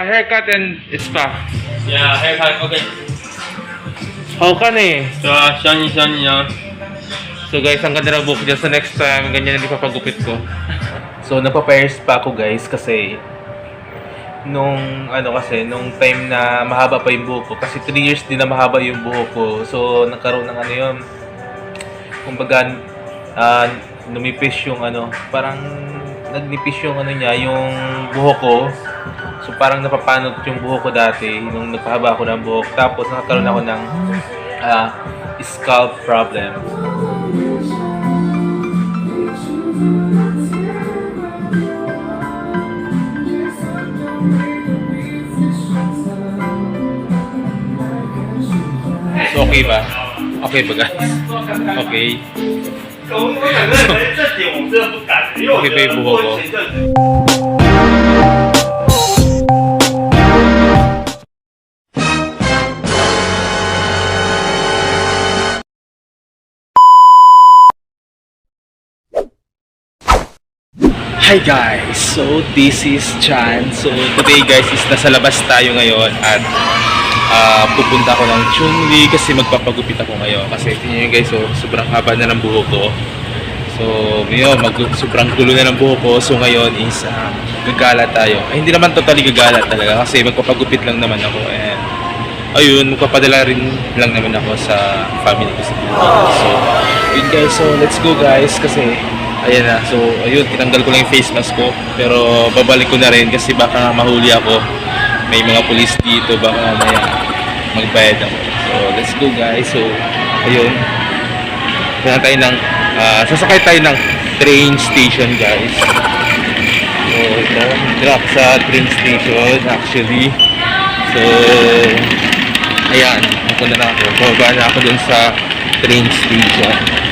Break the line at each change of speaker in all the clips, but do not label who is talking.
Ah, haircut and spa.
Yeah, haircut. Okay.
How ka na eh.
So, uh, shiny, shiny, yeah.
So guys, ang ganda ng buhok dyan. So next time, ganyan na ipapagupit ko.
So, nagpa-pairs pa ako guys kasi nung ano kasi, nung time na mahaba pa yung buhok ko kasi 3 years din na mahaba yung buhok ko. So, nagkaroon ng ano yun, kumbaga ah, numipis yung ano, parang nagnipis yung ano niya, yung buhok ko. So parang napapanot yung buhok ko dati nung nagpahaba ako ng buhok. Tapos nakakaroon ako ng uh, scalp problem. So okay ba? Okay ba guys? Okay.
okay ba yung buhok ko?
Hi guys! So, this is Chan. So, today guys is nasa labas tayo ngayon at ah, pupunta ako ng Chungli kasi magpapagupit ako ngayon. Kasi tingnan nyo guys, so, sobrang haba na ng buhok ko. So, yun, mag sobrang gulo na ng buhok ko. So, ngayon is ah, gagala tayo. Ay, hindi naman totally gagala talaga kasi magpapagupit lang naman ako. And, ayun, magpapadala rin lang naman ako sa family ko sa. So, yun guys, so let's go guys kasi ayan na. So, ayun, tinanggal ko lang yung face mask ko. Pero babalik ko na rin kasi baka mahuli ako. May mga police dito, baka mamaya magbayad ako. So, let's go guys. So, ayun. Kaya tayo ng, ah, sasakay tayo ng train station guys. So, ito, drop sa train station actually. So, ayan, ako na lang ako. Bababa na ako dun sa train station.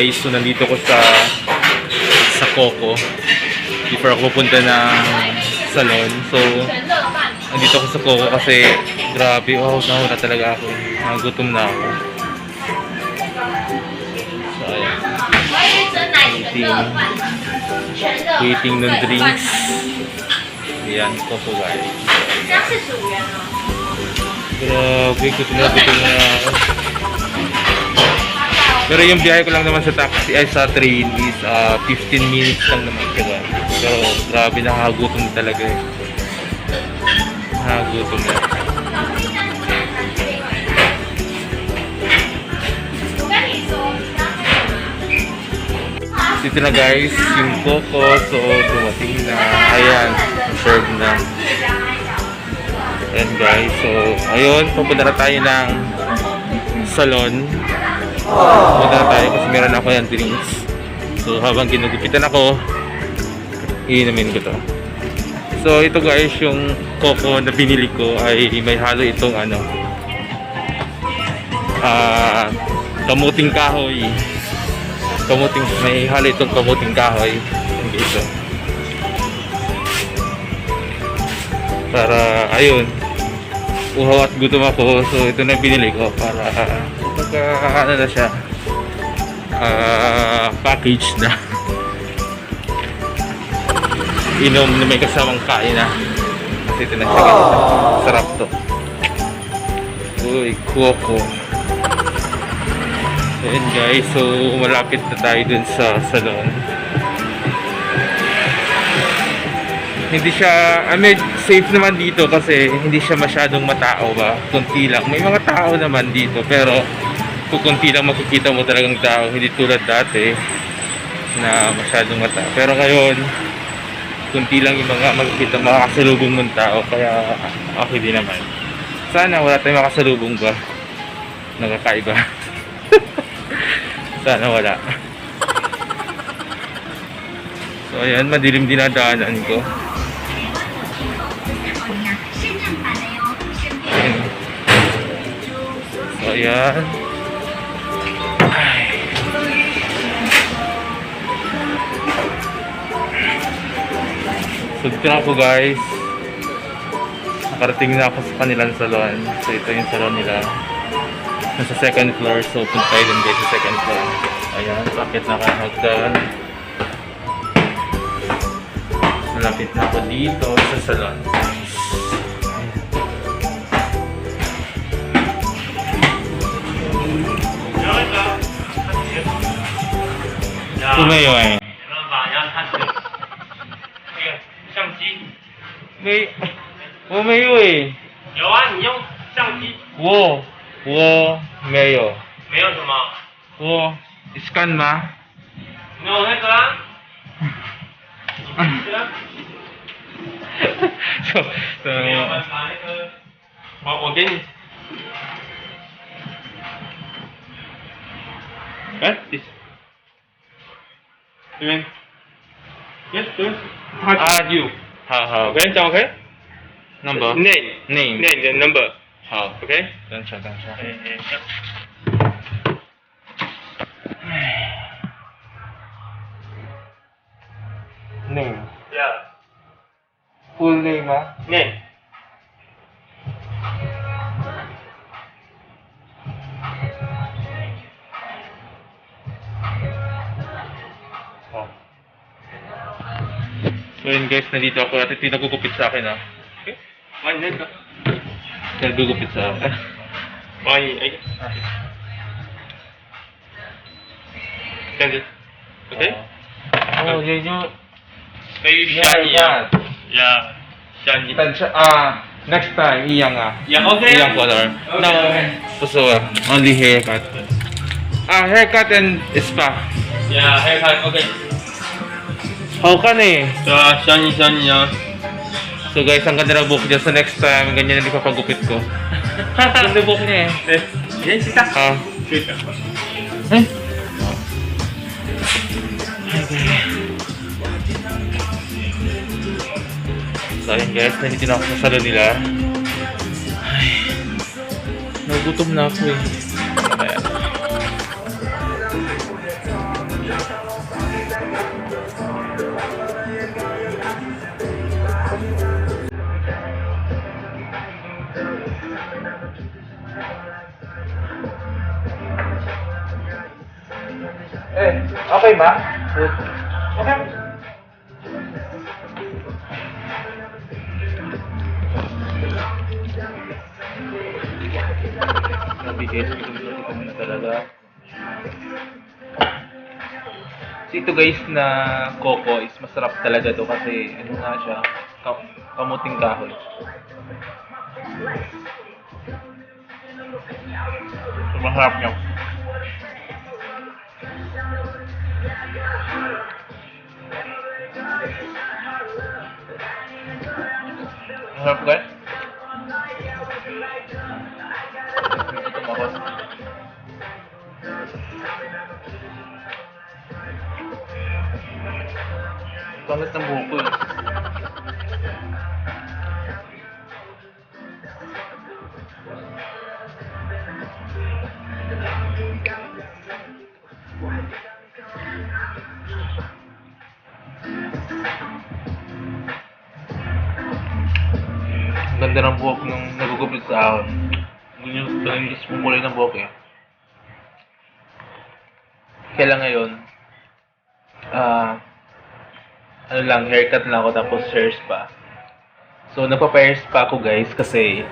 guys,
so nandito ko sa sa Coco before ako pupunta ng salon. So, nandito ako sa Coco kasi grabe, oh, nahula talaga ako. Nagutom na ako. So, ayan. Waiting. Waiting ng drinks. Ayan, Coco guys. Grabe, gutom na gutom na ako. Pero yung biyahe ko lang naman sa taxi ay sa train is ah, 15 minutes lang naman siya. Pero grabe nakakagutom talaga eh. Nakakagutom na. Dito na guys, yung Coco. So, dumating na. Ayan, serve na. Ayan guys, so ayun, pupunta na tayo ng salon. Pupunta na tayo kasi meron ako yan drinks. So habang ginugupitan ako, iinumin ko to. So ito guys, yung coco na binili ko ay may halo itong ano, ah, kamuting kahoy. Kamuting, may halo itong kamuting kahoy. Yung ito. para ayun uhaw at gutom ako so ito na binili ko para pagka ano na siya ah, package na. Inom na may kasamang kain na. Kasi ito na siya. Ganito sarap to. Uy coco ayun guys. So malapit na tayo dun sa salon hindi siya, I mean, safe naman dito kasi hindi siya masyadong matao ba, kunti lang. May mga tao naman dito pero kung kunti lang makikita mo talagang tao, hindi tulad dati na masyadong matao. Pero ngayon, kunti lang yung mga makikita makakasalubong mong tao kaya okay din naman. Sana wala tayong makasalubong ba? Nakakaiba. Sana wala. So ayan, madilim dinadaanan ko. Ayan. Ay. So, dito na ako guys. Nakarating na ako sa kanilang salon. So, ito yung salon nila. Nasa second floor. So, punta tayo din guys sa second floor. Ayan, sakit na kayo hagdan. Malapit na ako dito sa salon. Tumayo eh.
没办法，然后他那个相机，
没，我没有诶，
有啊，你用相机。
我我没有，
没有什么，
我 scan 吗？
没有那个啊，你啊
就
没有办
呃，
法那个，我我给你，哎，这 这边，yes 这边，他
啊有，好好
OK 这样 OK。
，number
name
name，
name 的 number
好
OK。
等下等下，
哎哎，这样
name
Yeah
full name 吗？
name
So yun guys, nandito ako at ito nagugupit sa akin
ha. Okay. One minute.
Nagugupit sa akin.
Ay, ay. Stand Okay?
Oh,
okay. Jeju. Kayo siya. Yeah. Yeah. Siya.
Yeah. Ah, next time, iya nga.
Yeah, okay.
Iyang color. Okay, no, okay. So, ah, only haircut. Ah, haircut and spa.
Yeah,
haircut, okay. Hawkan eh.
So, ah, Shani Shanya.
So guys, ang ganda ng buhok niya. So next time, ganyan na ipapagupit ko. ganda buhok niya eh.
Eh, yan si Tak.
Ah. Eh? So ayun guys, nandito na ako sa salon nila. Ay, nagutom na ako eh.
Okay, ma? Okay. Nabigay sa ito ko na talaga. So ito guys na coco is masarap talaga to kasi ano nga siya, ka- kamuting kahoy. So masarap niya. Masarap guys. Ako. Pangit ng buhok ko eh. Ng buhok nung nagugupit sa ahon. Mong kulay ng buhok eh. Kaya ngayon, ah, ano lang, haircut lang ako tapos hair spa. So, nagpa-hair spa ako guys kasi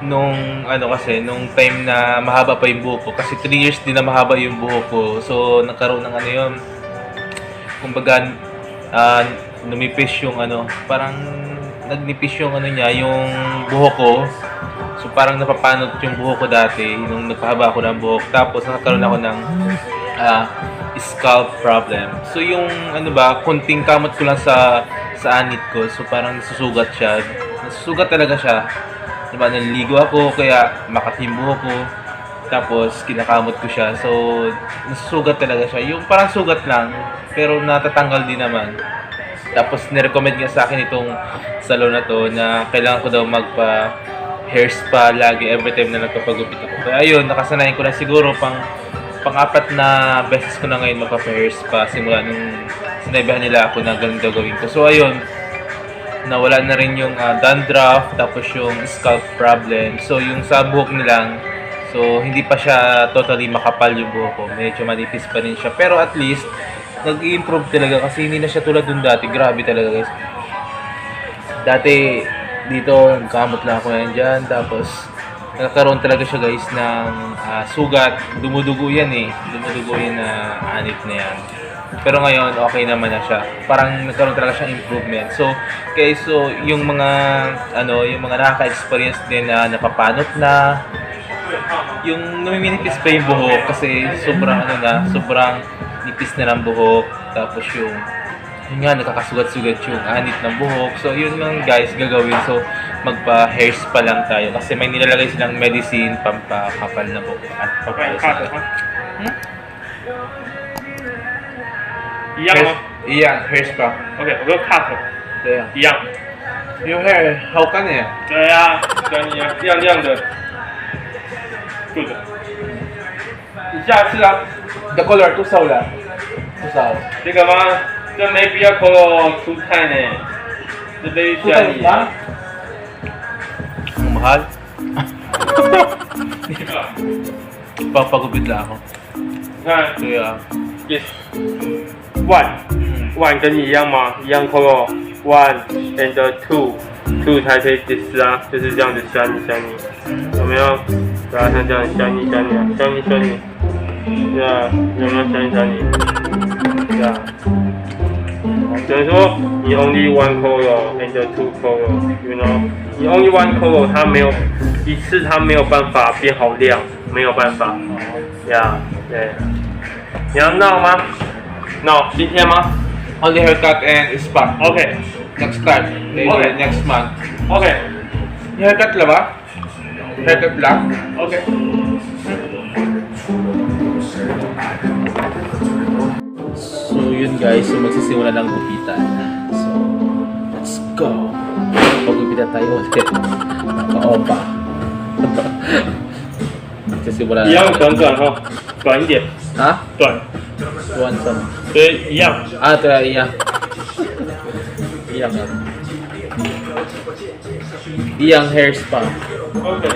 nung ano kasi, nung time na mahaba pa yung buhok ko, kasi 3 years din na mahaba yung buhok ko. So, nagkaroon ng ano yun, kumbaga, ah, numipis yung ano, parang nagnipis yung ano niya, yung buhok ko. So, parang napapanot yung buhok ko dati, nung nagpahaba ako ng buhok. Tapos, nakakaroon ako ng ah, scalp problem. So, yung ano ba, kunting kamot ko lang sa sa anit ko. So, parang nasusugat siya. Nasusugat talaga siya. Diba, naliligo ako, kaya makati yung buhok ko. Tapos, kinakamot ko siya. So, nasusugat talaga siya. Yung parang sugat lang, pero natatanggal din naman. Tapos, nirecommend niya sa akin itong salon na to na kailangan ko daw magpa hair spa lagi every time na nagpapagupit ako. Kaya ayun, nakasanayan ko na siguro pang pang-apat na beses ko na ngayon magpa-hair spa simula nung sinabihan nila ako na ganun daw gawin ko. So ayun, nawala na rin yung ah, dandruff, tapos yung scalp problem. So yung sa buhok nilang, so hindi pa siya totally makapal yung buhok ko. Medyo manipis pa rin siya. Pero at least, nag-improve talaga kasi hindi na siya tulad dun dati. Grabe talaga guys. Dati, dito, nagkamot lang ako yan dyan. Tapos, nagkaroon talaga siya guys ng ah, sugat. Dumudugo yan eh. Dumudugo yan na anit na yan. Pero ngayon, okay naman na siya. Parang nagkaroon talaga siyang improvement. So, okay, so yung mga, ano, yung mga nakaka-experience din na napapanot na, yung numiminipis pa yung buhok kasi sobrang ano na, sobrang nipis na ng buhok. Tapos yung, yun nga, nakakasugat-sugat yung anit ng buhok. So, yun lang guys, gagawin. So, magpa-hair spa lang tayo. Kasi may nilalagay silang medicine, pampakapal na buhok. At
快
papayos
看
na.
的吗？一样吗
Iyan, hair spa.
？OK，我说 cut
对呀、
一样。
Your hair, how can it?
对呀、跟你一样，亮亮的。Good。你下次啊， 这个吗？这没必要搞我出菜呢。这杯需要你
吗？我们还你好个名字啊
你看。
对啊
yes one one 跟你一样吗？一样 call 我 one and two two 才可以解释啊就是这样子想你。想你有没有？然后像这样想你想你想你想你。对啊，有没有削你削你？对啊。等于说你 only one color and two color，you know，你 only one color 它没有一次它没有办法变好亮，没有办法。呀，对。你要闹吗？闹，今天吗
Only haircut and
spa.？OK
Next time. Maybe
Okay.
next month.
OK
Haircut lang ba? Haircut lang?
OK。
yun guys, so magsisimula ng gupitan. So, let's go! Pag-gupitan tayo ulit. Nakaopa. magsisimula
na. Yang, tuan tuan ha. Tuan yan.
Ha?
Tuan.
Tuan sa
mo. Eh, yang.
Ah, ito yan, yang. yang. Yang hair spa. Okay.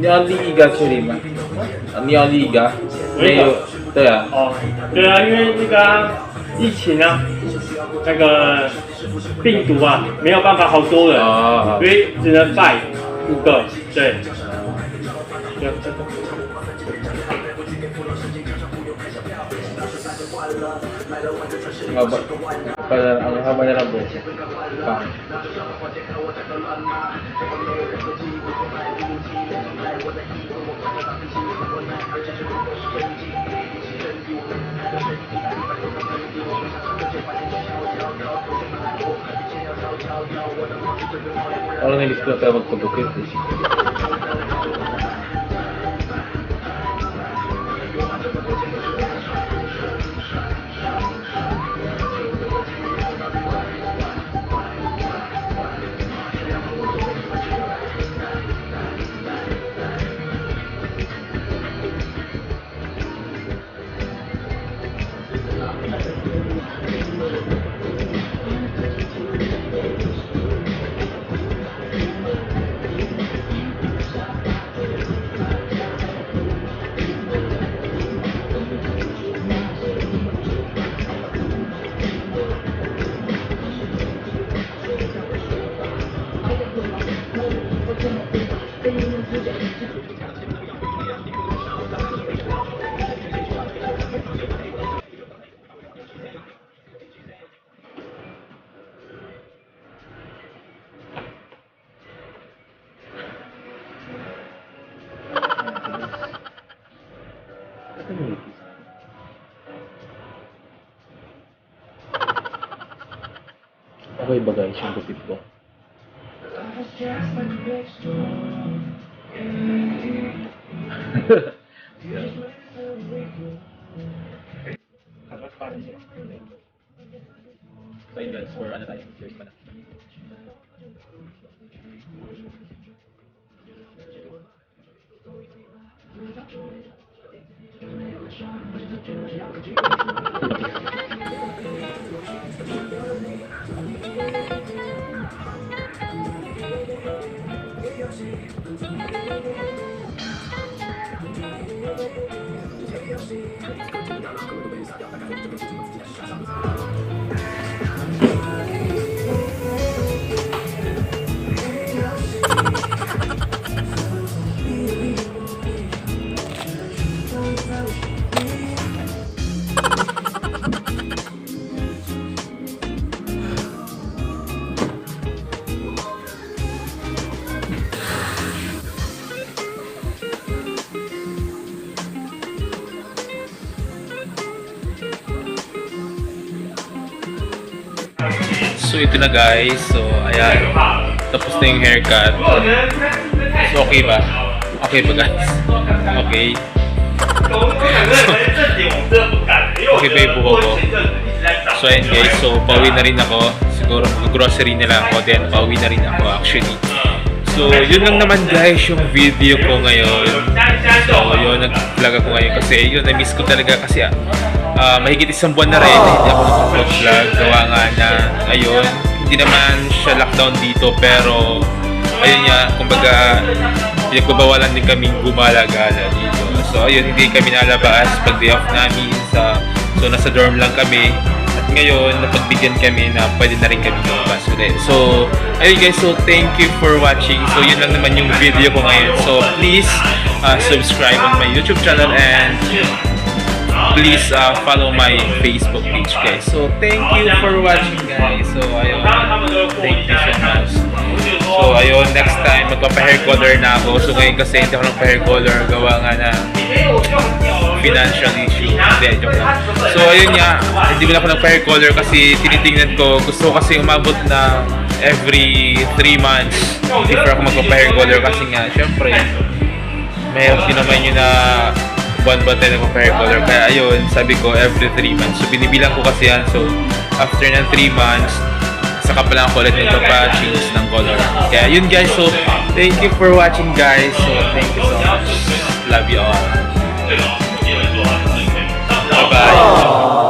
Yan, liig actually ba? 你要另一个？没有。对啊。
哦，对啊，因为那个啊、疫情啊，那个病毒啊，没有办法好多人，
啊
所以只能拜五个，对。对
Haba. Ang haba na lang buhok. Pang. Parang nailis ko na tayo magpagupit eh. Okay ba guys yung gupit ko? So yun guys, for ano tayo? Cheers pa na. Thank you. So ito na guys, so ayan, tapos na yung haircut. So okay ba? Okay ba guys? Okay. Okay ba yung buho ko? So ayan guys, so pauwi na rin ako. Siguro mag-grocery na lang ako, then pauwi na rin ako actually. So yun lang naman guys yung video ko ngayon. So yun, nag-vlog ako ngayon kasi yun, na-miss ko talaga kasi ah, ah, mahigit isang buwan na rin hindi ako nakapag-vlog. Gawa nga na, ayun, hindi naman siya lockdown dito pero ayun nga, kumbaga pinagbabawalan din kaming gumala-gala dito. So ayun, hindi kami nalabas pag day off namin sa so nasa dorm lang kami. At ngayon, napagbigyan kami na pwede na rin kami lumabas ulit. So, ayun guys, so thank you for watching. So, yun lang naman yung video ko ngayon. So, please uh, subscribe on my YouTube channel and please uh, follow my Facebook page guys. So, thank you for watching guys. So, ayun, thank you so much. So, ayun, next time, magpapa-hair color na ako. So, ngayon kasi hindi ako nagpa-hair color. Gawa nga na financial issue. Hindi, joke lang. So, ayun nga, hindi ko na ako nagpa-hair color kasi tinitingnan ko, gusto ko kasi umabot na every 3 months before ako magpa-hair color kasi nga, syempre, mahirap din naman na buwan-buwan tayo nagpa-hair color. Kaya ayun, sabi ko, every 3 months. So, binibilang ko kasi yan. So, after ng 3 months, saka pa lang ako ulit magpapa-change ng color. Kaya yun guys, so thank you for watching guys. So thank you so much. Love you all. Bye-bye.